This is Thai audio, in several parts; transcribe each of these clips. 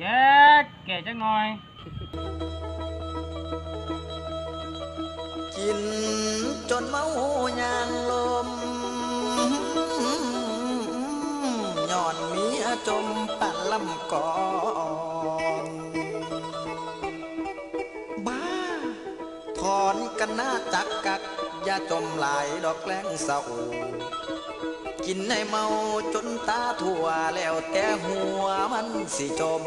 แย่แก่จังหน่อย กินจนเมายางลมย้อนมียจมปั่นลำกอนบ้า ถอนกันหน้าจักกัก อย่าจมหลายดอกแกล้งเศร้ากินให้เมาจนตาทั่วแล้วแต่หัวมันสิจม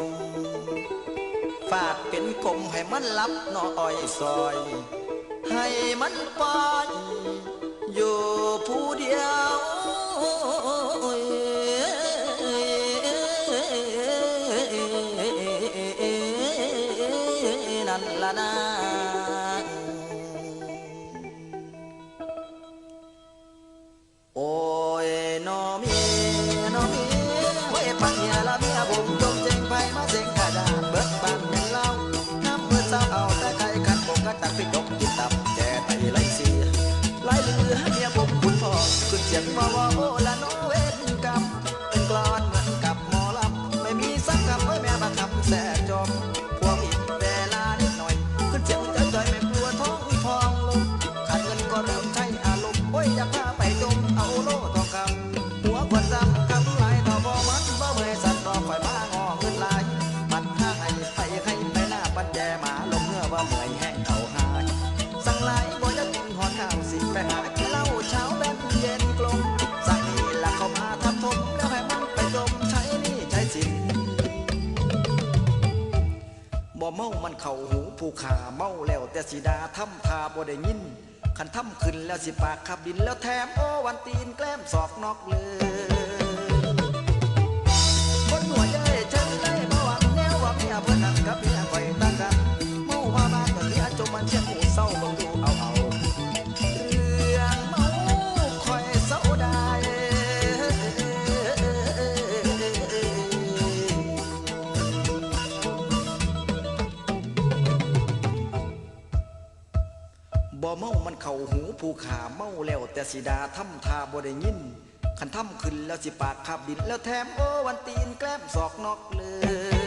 ฟาดเป็นกลมให้มันลับน้อยซอย ให้มันไปอยู่ผู้เดียวนั่นละนะักไปยกกินตับแก่ไตไหลเสียไหลเรือเมียผมคุณพ่อขึ้นเสียงว่าว่าโอ้ละน้อเวรกรรมเป็นกลอนเหมือนกับหมอลำไม่มีสักคำไว้แม่มาคำแสจอมพวกอีกเวลานิดหน่อยขึ้นเสียงใจอยๆไม่กลัวท้องพองลงขาดเงินก็เริ่มใช้อารมณ์โอ้ยอยากพาไปจมเอาโลทองคำหัวควนซ้ำคำลายต่อบ่มันบ่เมื่อสัตว์รอคอยมางอเงินลายมันห้างไอ้ไปให้ไปหน้าปัดแจหมาลงเมื่อว่าเมื่อยแห้งเขา เมามันเข่าหูผู้ขาเมาแล้วแต่สีดาทำทาบ่ได้ยินขันทำขึ้นแล้วสิปากขับดินแล้วแถมโอวันตีนแกล้มสอกนอกเลย บ่เมามันเข่าหูผูขาเมาแล้วแต่สิดาทำทาบ่ได้ยินขันทำขึ้นแล้วสิปากขับดินแล้วแถมโอวันตีนแกล้มสอกนอกเลย